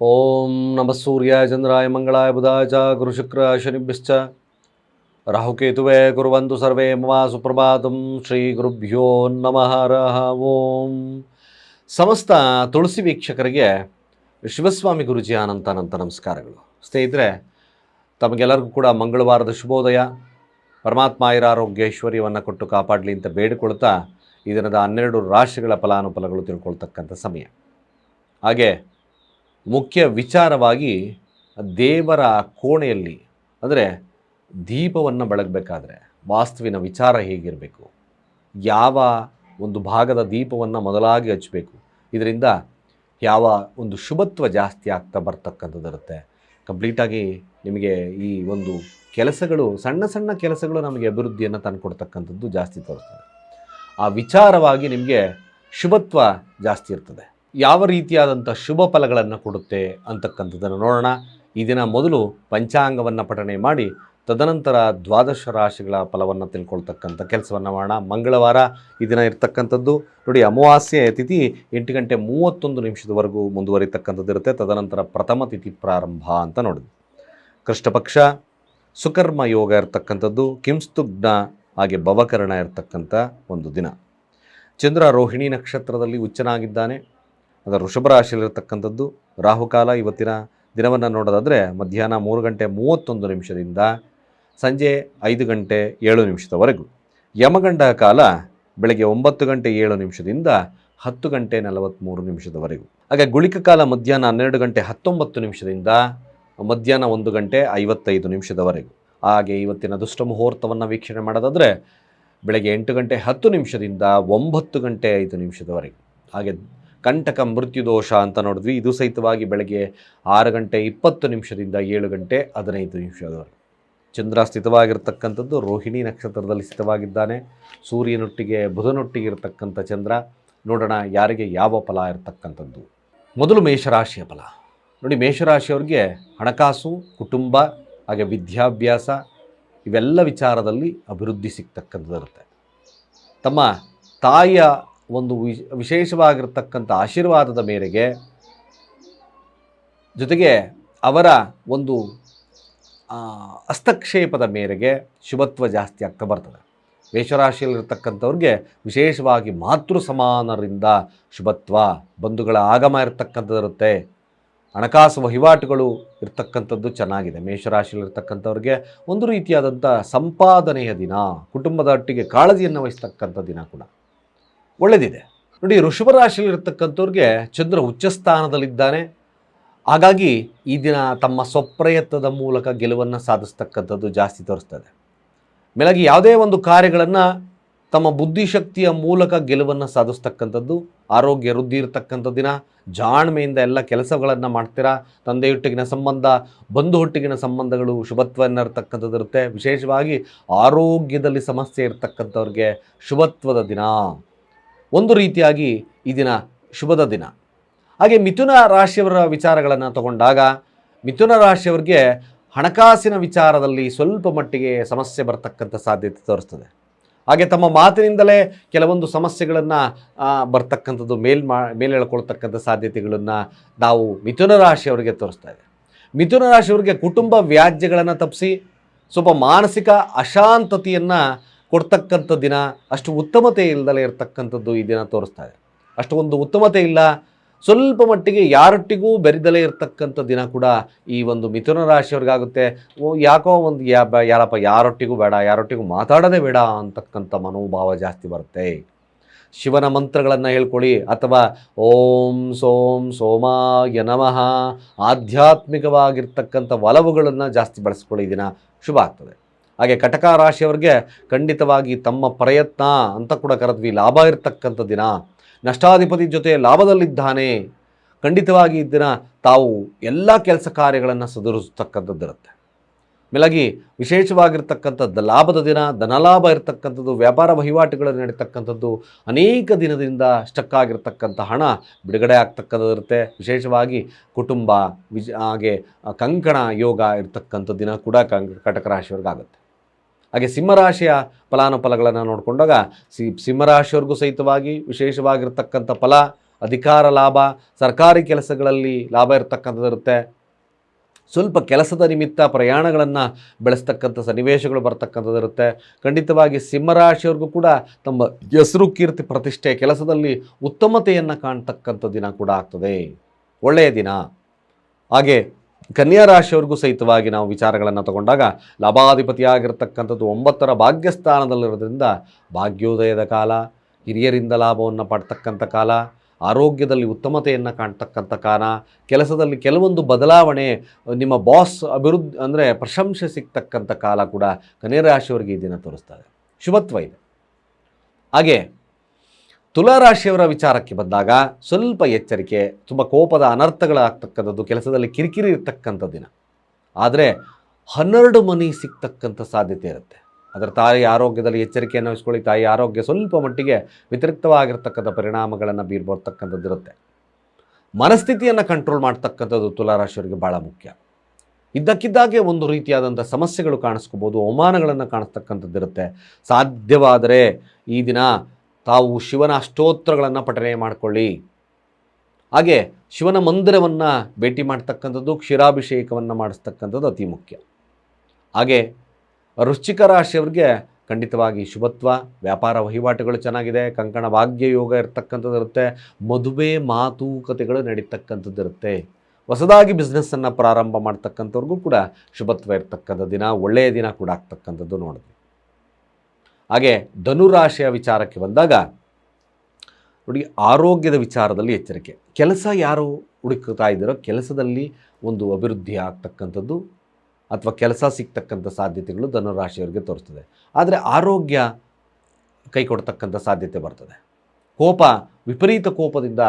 ಓಂ ನಮಃ ಸೂರ್ಯಾಯ ಚಂದ್ರಾಯ ಮಂಗಳಾಯ ಬುಧಾಯ ಚ ಗುರುಶುಕ್ರ ಶನಿಭ್ಯಶ್ಚ ರಾಹುಕೇತುವೆ ಕುರುವಂತು ಸರ್ವೇ ಮಮ ಸುಪ್ರಭಾತಂ ಶ್ರೀ ಗುರುಭ್ಯೋ ನಮಃ ರಹ ಓಂ ಸಮಸ್ತ ತುಳಸಿ ವೀಕ್ಷಕರಿಗೆ ಶಿವಸ್ವಾಮಿ ಗುರುಜಿ ಅನಂತ ಅನಂತ ನಮಸ್ಕಾರಗಳು. ಸ್ನೇಹಿತರೆ, ತಮಗೆಲ್ಲರಿಗೂ ಕೂಡ ಮಂಗಳವಾರದ ಶುಭೋದಯ. ಪರಮಾತ್ಮ ಐರಾರೋಗ್ಯೈಶ್ವರ್ಯವನ್ನು ಕೊಟ್ಟು ಕಾಪಾಡಲಿ ಅಂತ ಬೇಡಿಕೊಳ್ತಾ ಈ ದಿನದ ಹನ್ನೆರಡು ರಾಶಿಗಳ ಫಲಾನುಫಲಗಳು ತಿಳ್ಕೊಳ್ತಕ್ಕಂಥ ಸಮಯ. ಹಾಗೆ ಮುಖ್ಯ ವಿಚಾರವಾಗಿ ದೇವರ ಕೋಣೆಯಲ್ಲಿ, ಅಂದರೆ ದೀಪವನ್ನು ಬೆಳಗಬೇಕಾದ್ರೆ ವಾಸ್ತುವಿನ ವಿಚಾರ ಹೇಗಿರಬೇಕು? ಯಾವ ಒಂದು ಭಾಗದ ದೀಪವನ್ನು ಮೊದಲಾಗಿ ಹಚ್ಚಬೇಕು ಇದರಿಂದ ಯಾವ ಒಂದು ಶುಭತ್ವ ಜಾಸ್ತಿ ಆಗ್ತಾ ಬರ್ತಕ್ಕಂಥದ್ದಿರುತ್ತೆ ಕಂಪ್ಲೀಟಾಗಿ ನಿಮಗೆ ಈ ಒಂದು ಕೆಲಸಗಳು, ಸಣ್ಣ ಸಣ್ಣ ಕೆಲಸಗಳು ನಮಗೆ ಅಭಿವೃದ್ಧಿಯನ್ನು ತಂದುಕೊಡ್ತಕ್ಕಂಥದ್ದು ಜಾಸ್ತಿ ತೋರಿಸ್ತದೆ ಆ ವಿಚಾರವಾಗಿ ನಿಮಗೆ ಶುಭತ್ವ ಜಾಸ್ತಿ ಇರ್ತದೆ. ಯಾವ ರೀತಿಯಾದಂಥ ಶುಭ ಫಲಗಳನ್ನು ಕೊಡುತ್ತೆ ಅಂತಕ್ಕಂಥದ್ದನ್ನು ನೋಡೋಣ. ಈ ದಿನ ಮೊದಲು ಪಂಚಾಂಗವನ್ನು ಪಠಣೆ ಮಾಡಿ, ತದನಂತರ ದ್ವಾದಶ ರಾಶಿಗಳ ಫಲವನ್ನು ತಿಳ್ಕೊಳ್ತಕ್ಕಂಥ ಕೆಲಸವನ್ನು ಮಾಡೋಣ. ಮಂಗಳವಾರ ಈ ದಿನ ಇರ್ತಕ್ಕಂಥದ್ದು. ನೋಡಿ, ಅಮಾವಾಸ್ಯೆ ತಿಥಿ ಎಂಟು ಗಂಟೆ ಮೂವತ್ತೊಂದು ನಿಮಿಷದವರೆಗೂ ಮುಂದುವರಿತಕ್ಕಂಥದ್ದು ಇರುತ್ತೆ. ತದನಂತರ ಪ್ರಥಮ ತಿಥಿ ಪ್ರಾರಂಭ ಅಂತ ನೋಡಿದ್ವಿ. ಕೃಷ್ಣಪಕ್ಷ, ಸುಕರ್ಮ ಯೋಗ ಇರ್ತಕ್ಕಂಥದ್ದು, ಕಿಂಸ್ತುಗ್ನ ಹಾಗೆ ಭವಕರಣ ಇರ್ತಕ್ಕಂಥ ಒಂದು ದಿನ. ಚಂದ್ರ ರೋಹಿಣಿ ನಕ್ಷತ್ರದಲ್ಲಿ ಉಚ್ಚನಾಗಿದ್ದಾನೆ. ಅದರ ವೃಷಭ ರಾಶಿಯಲ್ಲಿರ್ತಕ್ಕಂಥದ್ದು ರಾಹುಕಾಲ ಇವತ್ತಿನ ದಿನವನ್ನು ನೋಡೋದಾದರೆ ಮಧ್ಯಾಹ್ನ ಮೂರು ಗಂಟೆ ಮೂವತ್ತೊಂದು ನಿಮಿಷದಿಂದ ಸಂಜೆ ಐದು ಗಂಟೆ ಏಳು ನಿಮಿಷದವರೆಗೂ. ಯಮಗಂಡ ಕಾಲ ಬೆಳಗ್ಗೆ ಒಂಬತ್ತು ಗಂಟೆ ಏಳು ನಿಮಿಷದಿಂದ ಹತ್ತು ಗಂಟೆ ನಲವತ್ತ್ಮೂರು ನಿಮಿಷದವರೆಗೂ. ಹಾಗೆ ಗುಳಿಕ ಕಾಲ ಮಧ್ಯಾಹ್ನ ಹನ್ನೆರಡು ಗಂಟೆ ಹತ್ತೊಂಬತ್ತು ನಿಮಿಷದಿಂದ ಮಧ್ಯಾಹ್ನ ಒಂದು ಗಂಟೆ ಐವತ್ತೈದು ನಿಮಿಷದವರೆಗೂ. ಹಾಗೆ ಇವತ್ತಿನ ದುಷ್ಟ ಮುಹೂರ್ತವನ್ನು ವೀಕ್ಷಣೆ ಮಾಡೋದಾದರೆ ಬೆಳಗ್ಗೆ ಎಂಟು ಗಂಟೆ ಹತ್ತು ನಿಮಿಷದಿಂದ ಒಂಬತ್ತು ಗಂಟೆ ಐದು ನಿಮಿಷದವರೆಗೂ. ಹಾಗೆ ಕಂಟಕ ಮೃತ್ಯುದೋಷ ಅಂತ ನೋಡಿದ್ವಿ. ಇದು ಸಹಿತವಾಗಿ ಬೆಳಗ್ಗೆ ಆರು ಗಂಟೆ ಇಪ್ಪತ್ತು ನಿಮಿಷದಿಂದ ಏಳು ಗಂಟೆ ಹದಿನೈದು ನಿಮಿಷದವರೆಗೆ. ಚಂದ್ರ ಸ್ಥಿತವಾಗಿರ್ತಕ್ಕಂಥದ್ದು ರೋಹಿಣಿ ನಕ್ಷತ್ರದಲ್ಲಿ ಸ್ಥಿತವಾಗಿದ್ದಾನೆ. ಸೂರ್ಯನೊಟ್ಟಿಗೆ ಬುಧನೊಟ್ಟಿಗೆ ಇರತಕ್ಕಂಥ ಚಂದ್ರ. ನೋಡೋಣ ಯಾರಿಗೆ ಯಾವ ಫಲ ಇರತಕ್ಕಂಥದ್ದು. ಮೊದಲು ಮೇಷರಾಶಿಯ ಫಲ. ನೋಡಿ, ಮೇಷರಾಶಿಯವ್ರಿಗೆ ಹಣಕಾಸು, ಕುಟುಂಬ, ಹಾಗೆ ವಿದ್ಯಾಭ್ಯಾಸ ಇವೆಲ್ಲ ವಿಚಾರದಲ್ಲಿ ಅಭಿವೃದ್ಧಿ ಸಿಗ್ತಕ್ಕಂಥದ್ದಿರುತ್ತೆ. ತಮ್ಮ ತಾಯಿಯ ಒಂದು ವಿಶ್, ವಿಶೇಷವಾಗಿರ್ತಕ್ಕಂಥ ಆಶೀರ್ವಾದದ ಮೇರೆಗೆ ಜೊತೆಗೆ ಅವರ ಒಂದು ಹಸ್ತಕ್ಷೇಪದ ಮೇರೆಗೆ ಶುಭತ್ವ ಜಾಸ್ತಿ ಆಗ್ತಾ ಬರ್ತದೆ. ಮೇಷರಾಶಿಯಲ್ಲಿರ್ತಕ್ಕಂಥವ್ರಿಗೆ ವಿಶೇಷವಾಗಿ ಮಾತೃ ಸಮಾನರಿಂದ ಶುಭತ್ವ, ಬಂಧುಗಳ ಆಗಮ ಇರತಕ್ಕಂಥದ್ದಿರುತ್ತೆ ಹಣಕಾಸು ವಹಿವಾಟುಗಳು ಇರ್ತಕ್ಕಂಥದ್ದು ಚೆನ್ನಾಗಿದೆ. ಮೇಷರಾಶಿಯಲ್ಲಿರ್ತಕ್ಕಂಥವ್ರಿಗೆ ಒಂದು ರೀತಿಯಾದಂಥ ಸಂಪಾದನೆಯ ದಿನ, ಕುಟುಂಬದ ಒಟ್ಟಿಗೆ ಕಾಳಜಿಯನ್ನು ವಹಿಸ್ತಕ್ಕಂಥ ದಿನ ಕೂಡ. ಒಳ್ಳೆಯದಿದೆ ನೋಡಿ, ವೃಷಭ ರಾಶಿಯಲ್ಲಿರ್ತಕ್ಕಂಥವ್ರಿಗೆ ಚಂದ್ರ ಉಚ್ಚ ಸ್ಥಾನದಲ್ಲಿದ್ದಾನೆ. ಹಾಗಾಗಿ ಈ ದಿನ ತಮ್ಮ ಸ್ವಪ್ರಯತ್ನದ ಮೂಲಕ ಗೆಲುವನ್ನು ಸಾಧಿಸ್ತಕ್ಕಂಥದ್ದು ಜಾಸ್ತಿ ತೋರಿಸ್ತದೆ. ಮೇಲಾಗಿ ಯಾವುದೇ ಒಂದು ಕಾರ್ಯಗಳನ್ನು ತಮ್ಮ ಬುದ್ಧಿಶಕ್ತಿಯ ಮೂಲಕ ಗೆಲುವನ್ನು ಸಾಧಿಸ್ತಕ್ಕಂಥದ್ದು, ಆರೋಗ್ಯ, ವೃದ್ಧಿ ಇರತಕ್ಕಂಥ ದಿನ, ಜಾಣ್ಮೆಯಿಂದ ಎಲ್ಲ ಕೆಲಸಗಳನ್ನು ಮಾಡ್ತೀರಾ, ತಂದೆಯೊಟ್ಟಿಗಿನ ಸಂಬಂಧ ಬಂಧು ಹೊಟ್ಟಿಗಿನ ಸಂಬಂಧಗಳು ಶುಭತ್ವವನ್ನು ಇರತಕ್ಕಂಥದ್ದು ಇರುತ್ತೆ. ವಿಶೇಷವಾಗಿ ಆರೋಗ್ಯದಲ್ಲಿ ಸಮಸ್ಯೆ ಇರತಕ್ಕಂಥವ್ರಿಗೆ ಶುಭತ್ವದ ದಿನ. ಒಂದು ರೀತಿಯಾಗಿ ಈ ದಿನ ಶುಭದ ದಿನ. ಹಾಗೆ ಮಿಥುನ ರಾಶಿಯವರ ವಿಚಾರಗಳನ್ನು ತಗೊಂಡಾಗ ಮಿಥುನ ರಾಶಿಯವರಿಗೆ ಹಣಕಾಸಿನ ವಿಚಾರದಲ್ಲಿ ಸ್ವಲ್ಪ ಮಟ್ಟಿಗೆ ಸಮಸ್ಯೆ ಬರ್ತಕ್ಕಂಥ ಸಾಧ್ಯತೆ ತೋರಿಸ್ತದೆ. ಹಾಗೆ ತಮ್ಮ ಮಾತಿನಿಂದಲೇ ಕೆಲವೊಂದು ಸಮಸ್ಯೆಗಳನ್ನು ಬರ್ತಕ್ಕಂಥದ್ದು ಮೇಲ್ ಮಾ, ಮೇಲೆ ಹೇಳ್ಕೊಳ್ತಕ್ಕಂಥ ಸಾಧ್ಯತೆಗಳನ್ನು ನಾವು ಮಿಥುನ ರಾಶಿಯವರಿಗೆ ತೋರಿಸ್ತಾ ಇದೆ. ಮಿಥುನ ರಾಶಿಯವರಿಗೆ ಕುಟುಂಬ ವ್ಯಾಜ್ಯಗಳನ್ನು ತಪ್ಪಿಸಿ, ಸ್ವಲ್ಪ ಮಾನಸಿಕ ಅಶಾಂತತೆಯನ್ನು ಕೊಡ್ತಕ್ಕಂಥ ದಿನ ಅಷ್ಟು ಉತ್ತಮತೆ ಇಲ್ಲದಲೇ ಇರತಕ್ಕಂಥದ್ದು ಈ ದಿನ ತೋರಿಸ್ತಾ ಇದೆ. ಅಷ್ಟು ಒಂದು ಉತ್ತಮತೆ ಇಲ್ಲ. ಸ್ವಲ್ಪ ಮಟ್ಟಿಗೆ ಯಾರೊಟ್ಟಿಗೂ ಬೆರೆದಲೇ ಇರತಕ್ಕಂಥ ದಿನ ಕೂಡ ಈ ಒಂದು ಮಿಥುನ ರಾಶಿಯವ್ರಿಗಾಗುತ್ತೆ. ಯಾಕೋ ಒಂದು ಯಾರಪ್ಪ, ಯಾರೊಟ್ಟಿಗೂ ಬೇಡ, ಯಾರೊಟ್ಟಿಗೂ ಮಾತಾಡೋದೇ ಬೇಡ ಅಂತಕ್ಕಂಥ ಮನೋಭಾವ ಜಾಸ್ತಿ ಬರುತ್ತೆ. ಶಿವನ ಮಂತ್ರಗಳನ್ನು ಹೇಳ್ಕೊಳ್ಳಿ ಅಥವಾ ಓಂ ಸೋಂ ಸೋಮಾಯ ನಮಃ ಆಧ್ಯಾತ್ಮಿಕವಾಗಿರ್ತಕ್ಕಂಥ ಒಲವುಗಳನ್ನು ಜಾಸ್ತಿ ಬಳಸ್ಕೊಳ್ಳಿ ದಿನ. ಶುಭ ಆಗ್ತದೆ. ಹಾಗೆ ಕಟಕ ರಾಶಿಯವ್ರಿಗೆ ಖಂಡಿತವಾಗಿ ತಮ್ಮ ಪ್ರಯತ್ನ ಅಂತ ಕೂಡ ಕರೆದ್ವಿ. ಲಾಭ ಇರತಕ್ಕಂಥ ದಿನ. ನಷ್ಟಾಧಿಪತಿ ಜೊತೆ ಲಾಭದಲ್ಲಿದ್ದಾನೆ. ಖಂಡಿತವಾಗಿ ಈ ದಿನ ತಾವು ಎಲ್ಲ ಕೆಲಸ ಕಾರ್ಯಗಳನ್ನು ಸದುರಿಸತಕ್ಕಂಥದ್ದಿರುತ್ತೆ ಮೇಲಾಗಿ ವಿಶೇಷವಾಗಿರ್ತಕ್ಕಂಥದ್ದು ಲಾಭದ ದಿನ ಧನಲಾಭ ಇರತಕ್ಕಂಥದ್ದು, ವ್ಯಾಪಾರ ವಹಿವಾಟುಗಳು ನಡೀತಕ್ಕಂಥದ್ದು ಅನೇಕ ದಿನದಿಂದ ಸ್ಟಕ್ ಆಗಿರ್ತಕ್ಕಂಥ ಹಣ ಬಿಡುಗಡೆ ಆಗ್ತಕ್ಕಂಥದ್ದು ಇರುತ್ತೆ ವಿಶೇಷವಾಗಿ ಕುಟುಂಬ, ವಿಜ, ಹಾಗೆ ಕಂಕಣ ಯೋಗ ಇರ್ತಕ್ಕಂಥ ದಿನ ಕೂಡ ಕಟಕ ರಾಶಿಯವ್ರಿಗಾಗುತ್ತೆ. ಹಾಗೆ ಸಿಂಹರಾಶಿಯ ಫಲಾನುಫಲಗಳನ್ನು ನೋಡಿಕೊಂಡಾಗ ಸಿ ಸಿಂಹರಾಶಿಯವ್ರಿಗೂ ಸಹಿತವಾಗಿ ವಿಶೇಷವಾಗಿರ್ತಕ್ಕಂಥ ಫಲ, ಅಧಿಕಾರ, ಲಾಭ, ಸರ್ಕಾರಿ ಕೆಲಸಗಳಲ್ಲಿ ಲಾಭ ಇರತಕ್ಕಂಥದ್ದು ಇರುತ್ತೆ. ಸ್ವಲ್ಪ ಕೆಲಸದ ನಿಮಿತ್ತ ಪ್ರಯಾಣಗಳನ್ನು ಬೆಳೆಸ್ತಕ್ಕಂಥ ಸನ್ನಿವೇಶಗಳು ಬರ್ತಕ್ಕಂಥದ್ದಿರುತ್ತೆ ಖಂಡಿತವಾಗಿ ಸಿಂಹರಾಶಿಯವ್ರಿಗೂ ಕೂಡ ತಮ್ಮ ಹೆಸರು ಕೀರ್ತಿ ಪ್ರತಿಷ್ಠೆ ಕೆಲಸದಲ್ಲಿ ಉತ್ತಮತೆಯನ್ನು ಕಾಣ್ತಕ್ಕಂಥ ದಿನ ಕೂಡ ಆಗ್ತದೆ. ಒಳ್ಳೆಯ ದಿನ. ಹಾಗೆ ಕನ್ಯಾ ರಾಶಿಯವ್ರಿಗೂ ಸಹಿತವಾಗಿ ನಾವು ವಿಚಾರಗಳನ್ನು ತಗೊಂಡಾಗ ಲಾಭಾಧಿಪತಿಯಾಗಿರ್ತಕ್ಕಂಥದ್ದು ಒಂಬತ್ತರ ಭಾಗ್ಯಸ್ಥಾನದಲ್ಲಿರೋದ್ರಿಂದ ಭಾಗ್ಯೋದಯದ ಕಾಲ, ಹಿರಿಯರಿಂದ ಲಾಭವನ್ನು ಪಡ್ತಕ್ಕಂಥ ಕಾಲ, ಆರೋಗ್ಯದಲ್ಲಿ ಉತ್ತಮತೆಯನ್ನು ಕಾಣ್ತಕ್ಕಂಥ ಕಾಲ, ಕೆಲಸದಲ್ಲಿ ಕೆಲವೊಂದು ಬದಲಾವಣೆ, ನಿಮ್ಮ ಬಾಸ್ ಅಭಿವೃದ್ಧಿ ಅಂದರೆ ಪ್ರಶಂಸೆ ಸಿಗ್ತಕ್ಕಂಥ ಕಾಲ ಕೂಡ ಕನ್ಯಾ ರಾಶಿಯವರಿಗೆ ಈ ದಿನ ತೋರಿಸ್ತದೆ ಶುಭತ್ವ ಇದೆ. ಹಾಗೆ ತುಲಾರಾಶಿಯವರ ವಿಚಾರಕ್ಕೆ ಬಂದಾಗ ಸ್ವಲ್ಪ ಎಚ್ಚರಿಕೆ, ತುಂಬ ಕೋಪದ ಅನರ್ಥಗಳಾಗ್ತಕ್ಕಂಥದ್ದು ಕೆಲಸದಲ್ಲಿ ಕಿರಿಕಿರಿ ಇರ್ತಕ್ಕಂಥ ದಿನ. ಆದರೆ ಹನ್ನೆರಡು ಮನಿ ಸಿಗ್ತಕ್ಕಂಥ ಸಾಧ್ಯತೆ ಇರುತ್ತೆ. ಅದರ ತಾಯಿ ಆರೋಗ್ಯದಲ್ಲಿ ಎಚ್ಚರಿಕೆಯನ್ನು ವಹಿಸ್ಕೊಳ್ಳಿ ತಾಯಿ ಆರೋಗ್ಯ ಸ್ವಲ್ಪ ಮಟ್ಟಿಗೆ ವ್ಯತಿರಿಕ್ತವಾಗಿರ್ತಕ್ಕಂಥ ಪರಿಣಾಮಗಳನ್ನು ಬೀರ್ಬರ್ತಕ್ಕಂಥದ್ದು ಇರುತ್ತೆ. ಮನಸ್ಥಿತಿಯನ್ನು ಕಂಟ್ರೋಲ್ ಮಾಡ್ತಕ್ಕಂಥದ್ದು ತುಲಾರಾಶಿಯವರಿಗೆ ಭಾಳ ಮುಖ್ಯ. ಇದ್ದಕ್ಕಿದ್ದಾಗೆ ಒಂದು ರೀತಿಯಾದಂಥ ಸಮಸ್ಯೆಗಳು ಕಾಣಿಸ್ಕೋಬೋದು, ಅವಮಾನಗಳನ್ನು ಕಾಣಿಸ್ತಕ್ಕಂಥದ್ದು ಇರುತ್ತೆ ಸಾಧ್ಯವಾದರೆ ಈ ದಿನ ತಾವು ಶಿವನ ಅಷ್ಟೋತ್ರಗಳನ್ನು ಪಠನೆ ಮಾಡಿಕೊಳ್ಳಿ. ಹಾಗೆ ಶಿವನ ಮಂದಿರವನ್ನು ಭೇಟಿ ಮಾಡ್ತಕ್ಕಂಥದ್ದು, ಕ್ಷೀರಾಭಿಷೇಕವನ್ನು ಮಾಡಿಸ್ತಕ್ಕಂಥದ್ದು ಅತಿ ಮುಖ್ಯ. ಹಾಗೆ ವೃಶ್ಚಿಕ ರಾಶಿಯವ್ರಿಗೆ ಖಂಡಿತವಾಗಿ ಶುಭತ್ವ, ವ್ಯಾಪಾರ ವಹಿವಾಟುಗಳು ಚೆನ್ನಾಗಿದೆ, ಕಂಕಣ ಭಾಗ್ಯ ಯೋಗ ಇರ್ತಕ್ಕಂಥದ್ದು ಇರುತ್ತೆ, ಮದುವೆ ಮಾತುಕತೆಗಳು ನಡೀತಕ್ಕಂಥದ್ದು ಇರುತ್ತೆ. ಹೊಸದಾಗಿ ಬಿಸ್ನೆಸ್ಸನ್ನು ಪ್ರಾರಂಭ ಮಾಡ್ತಕ್ಕಂಥವ್ರಿಗೂ ಕೂಡ ಶುಭತ್ವ ಇರತಕ್ಕಂಥ ದಿನ, ಒಳ್ಳೆಯ ದಿನ ಕೂಡ ಆಗ್ತಕ್ಕಂಥದ್ದು ನೋಡಿದ್ವಿ. ಹಾಗೆ ಧನುರಾಶಿಯ ವಿಚಾರಕ್ಕೆ ಬಂದಾಗ ನೋಡಿ, ಆರೋಗ್ಯದ ವಿಚಾರದಲ್ಲಿ ಎಚ್ಚರಿಕೆ. ಕೆಲಸ ಯಾರು ಹುಡುಕ್ತಾ ಇದ್ದೀರೋ ಕೆಲಸದಲ್ಲಿ ಒಂದು ಅಭಿವೃದ್ಧಿ ಆಗ್ತಕ್ಕಂಥದ್ದು ಅಥವಾ ಕೆಲಸ ಸಿಗ್ತಕ್ಕಂಥ ಸಾಧ್ಯತೆಗಳು ಧನುರಾಶಿಯವರಿಗೆ ತೋರಿಸ್ತದೆ. ಆದರೆ ಆರೋಗ್ಯ ಕೈ ಕೊಡ್ತಕ್ಕಂಥ ಸಾಧ್ಯತೆ ಬರ್ತದೆ. ಕೋಪ, ವಿಪರೀತ ಕೋಪದಿಂದ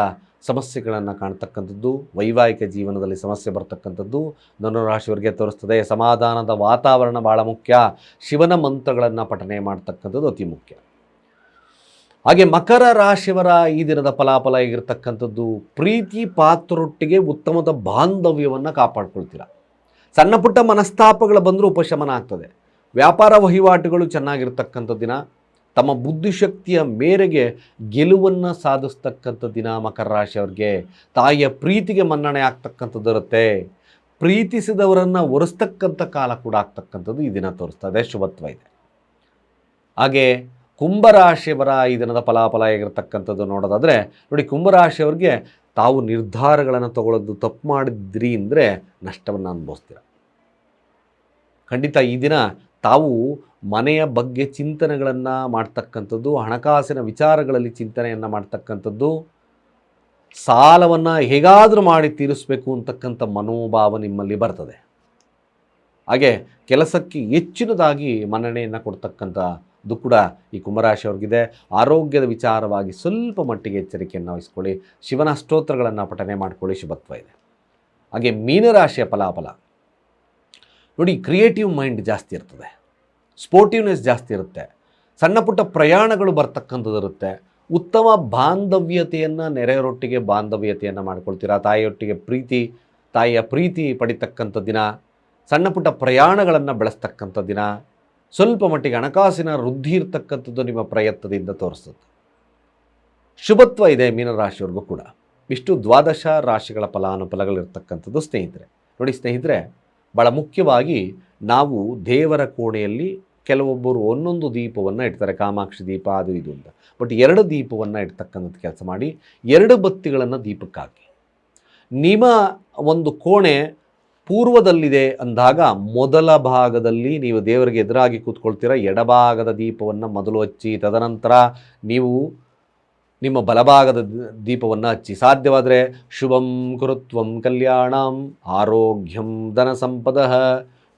ಸಮಸ್ಯೆಗಳನ್ನು ಕಾಣ್ತಕ್ಕಂಥದ್ದು, ವೈವಾಹಿಕ ಜೀವನದಲ್ಲಿ ಸಮಸ್ಯೆ ಬರ್ತಕ್ಕಂಥದ್ದು ಧನುರಾಶಿಯವರಿಗೆ ತೋರಿಸ್ತದೆ. ಸಮಾಧಾನದ ವಾತಾವರಣ ಭಾಳ ಮುಖ್ಯ. ಶಿವನ ಮಂತ್ರಗಳನ್ನು ಪಠನೆ ಮಾಡ್ತಕ್ಕಂಥದ್ದು ಅತಿ ಮುಖ್ಯ. ಹಾಗೆ ಮಕರ ರಾಶಿಯವರ ಈ ದಿನದ ಫಲಾಫಲ ಆಗಿರ್ತಕ್ಕಂಥದ್ದು ಪ್ರೀತಿ ಪಾತ್ರರೊಟ್ಟಿಗೆ ಉತ್ತಮದ ಬಾಂಧವ್ಯವನ್ನು ಕಾಪಾಡ್ಕೊಳ್ತೀರ? ಸಣ್ಣ ಪುಟ್ಟ ಮನಸ್ತಾಪಗಳು ಬಂದರೂ ಉಪಶಮನ ಆಗ್ತದೆ. ವ್ಯಾಪಾರ ವಹಿವಾಟುಗಳು ಚೆನ್ನಾಗಿರ್ತಕ್ಕಂಥ ದಿನ. ತಮ್ಮ ಬುದ್ಧಿಶಕ್ತಿಯ ಮೇರೆಗೆ ಗೆಲುವನ್ನು ಸಾಧಿಸ್ತಕ್ಕಂಥ ದಿನ ಮಕರ ರಾಶಿಯವ್ರಿಗೆ. ತಾಯಿಯ ಪ್ರೀತಿಗೆ ಮನ್ನಣೆ ಆಗ್ತಕ್ಕಂಥದ್ದು ಇರುತ್ತೆ ಪ್ರೀತಿಸಿದವರನ್ನು ಒರೆಸ್ತಕ್ಕಂಥ ಕಾಲ ಕೂಡ ಆಗ್ತಕ್ಕಂಥದ್ದು ಈ ದಿನ ತೋರಿಸ್ತದೆ ಶುಭತ್ವ ಇದೆ ಹಾಗೆ ಕುಂಭರಾಶಿಯವರ ಈ ದಿನದ ಫಲಾಫಲ ಆಗಿರ್ತಕ್ಕಂಥದ್ದು ನೋಡೋದಾದರೆ, ನೋಡಿ ಕುಂಭರಾಶಿಯವ್ರಿಗೆ ತಾವು ನಿರ್ಧಾರಗಳನ್ನು ತಗೊಳ್ಳೋದು ತಪ್ಪು ಮಾಡಿದ್ರಿ ಅಂದರೆ ನಷ್ಟವನ್ನು ಅನುಭವಿಸ್ತೀರ. ಖಂಡಿತ ಈ ದಿನ ತಾವು ಮನೆಯ ಬಗ್ಗೆ ಚಿಂತನೆಗಳನ್ನು ಮಾಡ್ತಕ್ಕಂಥದ್ದು, ಹಣಕಾಸಿನ ವಿಚಾರಗಳಲ್ಲಿ ಚಿಂತನೆಯನ್ನು ಮಾಡ್ತಕ್ಕಂಥದ್ದು, ಸಾಲವನ್ನು ಹೇಗಾದರೂ ಮಾಡಿ ತೀರಿಸಬೇಕು ಅಂತಕ್ಕಂಥ ಮನೋಭಾವ ನಿಮ್ಮಲ್ಲಿ ಬರ್ತದೆ. ಹಾಗೆ ಕೆಲಸಕ್ಕೆ ಹೆಚ್ಚಿನದಾಗಿ ಮನ್ನಣೆಯನ್ನು ಕೊಡ್ತಕ್ಕಂಥದ್ದು ಕೂಡ ಈ ಕುಂಭರಾಶಿಯವ್ರಿಗಿದೆ ಆರೋಗ್ಯದ ವಿಚಾರವಾಗಿ ಸ್ವಲ್ಪ ಮಟ್ಟಿಗೆ ಎಚ್ಚರಿಕೆಯನ್ನು ವಹಿಸ್ಕೊಳ್ಳಿ. ಶಿವನ ಸ್ತೋತ್ರಗಳನ್ನು ಪಠನೆ ಮಾಡಿಕೊಳ್ಳಿ. ಶುಭತ್ವ ಇದೆ. ಹಾಗೆ ಮೀನರಾಶಿಯ ಫಲಾಫಲ. ನೋಡಿ ಕ್ರಿಯೇಟಿವ್ ಮೈಂಡ್ ಜಾಸ್ತಿ ಇರ್ತದೆ. ಸ್ಪೋರ್ಟಿವ್ನೆಸ್ ಜಾಸ್ತಿ ಇರುತ್ತೆ. ಸಣ್ಣ ಪುಟ್ಟ ಪ್ರಯಾಣಗಳು ಬರ್ತಕ್ಕಂಥದ್ದು ಇರುತ್ತೆ. ಉತ್ತಮ ಬಾಂಧವ್ಯತೆಯನ್ನು ನೆರೆಯವರೊಟ್ಟಿಗೆ ಬಾಂಧವ್ಯತೆಯನ್ನು ಮಾಡ್ಕೊಳ್ತೀರಾ? ತಾಯಿಯೊಟ್ಟಿಗೆ ಪ್ರೀತಿ, ತಾಯಿಯ ಪ್ರೀತಿ ಪಡಿತಕ್ಕಂಥ ದಿನ, ಸಣ್ಣ ಪುಟ್ಟ ಪ್ರಯಾಣಗಳನ್ನು ಬೆಳೆಸ್ತಕ್ಕಂಥ ದಿನ, ಸ್ವಲ್ಪ ಮಟ್ಟಿಗೆ ಹಣಕಾಸಿನ ವೃದ್ಧಿ ಇರ್ತಕ್ಕಂಥದ್ದು ನಿಮ್ಮ ಪ್ರಯತ್ನದಿಂದ ತೋರಿಸುತ್ತೆ. ಶುಭತ್ವ ಇದೆ ಮೀನರಾಶಿಯವ್ರಿಗೂ ಕೂಡ. ಇಷ್ಟು ದ್ವಾದಶ ರಾಶಿಗಳ ಫಲಾನುಫಲಗಳಿರ್ತಕ್ಕಂಥದ್ದು ಸ್ನೇಹಿತರೆ. ನೋಡಿ ಸ್ನೇಹಿತರೆ ಭಾಳ ಮುಖ್ಯವಾಗಿ ನಾವು ದೇವರ ಕೋಣೆಯಲ್ಲಿ ಕೆಲವೊಬ್ಬರು ಒಂದೊಂದು ದೀಪವನ್ನು ಇಡ್ತಾರೆ, ಕಾಮಾಕ್ಷಿ ದೀಪ ಅದು ಇದು ಅಂತ. ಬಟ್ ಎರಡು ದೀಪವನ್ನು ಇಡ್ತಕ್ಕಂಥದ್ದು ಕೆಲಸ ಮಾಡಿ, ಎರಡು ಬತ್ತಿಗಳನ್ನು ದೀಪಕ್ಕಾಕಿ. ನಿಮ್ಮ ಒಂದು ಕೋಣೆ ಪೂರ್ವದಲ್ಲಿದೆ ಅಂದಾಗ ಮೊದಲ ಭಾಗದಲ್ಲಿ ನೀವು ದೇವರಿಗೆ ಎದುರಾಗಿ ಕೂತ್ಕೊಳ್ತೀರ? ಎಡಭಾಗದ ದೀಪವನ್ನು ಮೊದಲು ಹಚ್ಚಿ, ತದನಂತರ ನೀವು ನಿಮ್ಮ ಬಲಭಾಗದ ದೀಪವನ್ನು ಹಚ್ಚಿ. ಸಾಧ್ಯವಾದರೆ ಶುಭಂ ಕುರುತ್ವಂ ಕಲ್ಯಾಣಂ ಆರೋಗ್ಯಂ ಧನ ಸಂಪದ.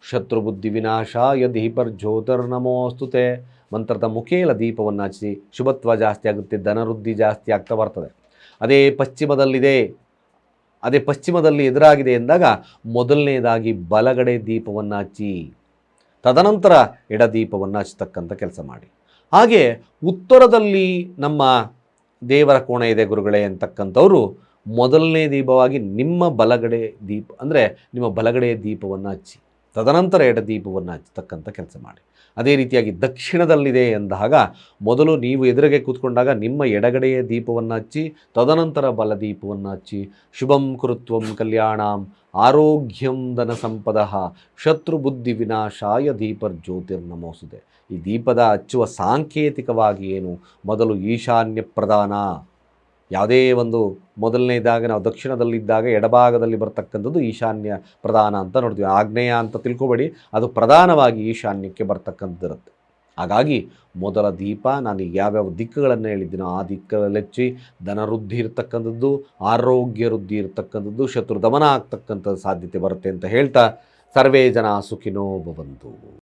ಶತ್ರುಬುದ್ಧಿ ವಿನಾಶಾಯ ದೀಪರ್ಜ್ಯೋತಿರ್ನಮೋಸ್ತುತೆ ಮಂತ್ರದ ಮುಖೇಲ ದೀಪವನ್ನು ಹಚ್ಚಿ ಶುಭತ್ವ ಜಾಸ್ತಿ ಆಗುತ್ತೆ, ಧನವೃದ್ಧಿ ಜಾಸ್ತಿ ಆಗ್ತಾ ಬರ್ತದೆ ಅದೇ ಪಶ್ಚಿಮದಲ್ಲಿದೆ, ಅದೇ ಪಶ್ಚಿಮದಲ್ಲಿ ಎದುರಾಗಿದೆ ಎಂದಾಗ ಮೊದಲನೇದಾಗಿ ಬಲಗಡೆ ದೀಪವನ್ನು ಹಚ್ಚಿ ತದನಂತರ ಎಡದೀಪವನ್ನು ಹಚ್ಚತಕ್ಕಂಥ ಕೆಲಸ ಮಾಡಿ. ಹಾಗೆ ಉತ್ತರದಲ್ಲಿ ನಮ್ಮ ದೇವರ ಕೋಣೆ ಇದೆ ಗುರುಗಳೇ ಅಂತಕ್ಕಂಥವರು ಮೊದಲನೇ ದೀಪವಾಗಿ ನಿಮ್ಮ ಬಲಗಡೆ ದೀಪ, ಅಂದರೆ ನಿಮ್ಮ ಬಲಗಡೆ ದೀಪವನ್ನು ಹಚ್ಚಿ ತದನಂತರ ಎಡದೀಪವನ್ನು ಹಚ್ಚತಕ್ಕಂಥ ಕೆಲಸ ಮಾಡಿ. ಅದೇ ರೀತಿಯಾಗಿ ದಕ್ಷಿಣದಲ್ಲಿದೆ ಎಂದಾಗ ಮೊದಲು ನೀವು ಎದುರಿಗೆ ಕೂತ್ಕೊಂಡಾಗ ನಿಮ್ಮ ಎಡಗಡೆಯ ದೀಪವನ್ನು ಹಚ್ಚಿ, ತದನಂತರ ಬಲ ದೀಪವನ್ನು ಹಚ್ಚಿ, ಶುಭಂ ಕೃತ್ವಂ ಕಲ್ಯಾಣಂ ಆರೋಗ್ಯಂ ಧನ ಸಂಪದ ಶತ್ರು ಬುದ್ಧಿ ವಿನಾಶಾಯ ನಮೋಸುದೆ. ಈ ದೀಪದ ಹಚ್ಚುವ ಸಾಂಕೇತಿಕವಾಗಿ ಏನು? ಮೊದಲು ಈಶಾನ್ಯ ಪ್ರಧಾನ ಯಾವುದೇ ಒಂದು ಮೊದಲನೇದಾಗ ನಾವು ದಕ್ಷಿಣದಲ್ಲಿದ್ದಾಗ ಎಡಭಾಗದಲ್ಲಿ ಬರ್ತಕ್ಕಂಥದ್ದು ಈಶಾನ್ಯ ಪ್ರಧಾನ ಅಂತ ನೋಡ್ತೀವಿ. ಆಗ್ನೇಯ ಅಂತ ತಿಳ್ಕೊಬೇಡಿ. ಅದು ಪ್ರಧಾನವಾಗಿ ಈಶಾನ್ಯಕ್ಕೆ ಬರ್ತಕ್ಕಂಥದ್ದಿರುತ್ತೆ. ಹಾಗಾಗಿ ಮೊದಲ ದೀಪ, ನಾನು ಯಾವ್ಯಾವ ದಿಕ್ಕುಗಳನ್ನು ಹೇಳಿದ್ದೀನೋ ಆ ದಿಕ್ಕಲ್ಲಿ ಹೆಚ್ಚಿ ಧನ ವೃದ್ಧಿ ಇರ್ತಕ್ಕಂಥದ್ದು, ಆರೋಗ್ಯ ವೃದ್ಧಿ ಇರತಕ್ಕಂಥದ್ದು ಶತ್ರು ದಮನ ಆಗ್ತಕ್ಕಂಥ ಸಾಧ್ಯತೆ ಬರುತ್ತೆ ಅಂತ ಹೇಳ್ತಾ, ಸರ್ವೇ ಜನ ಸುಖಿನೋ ಭವಂತು.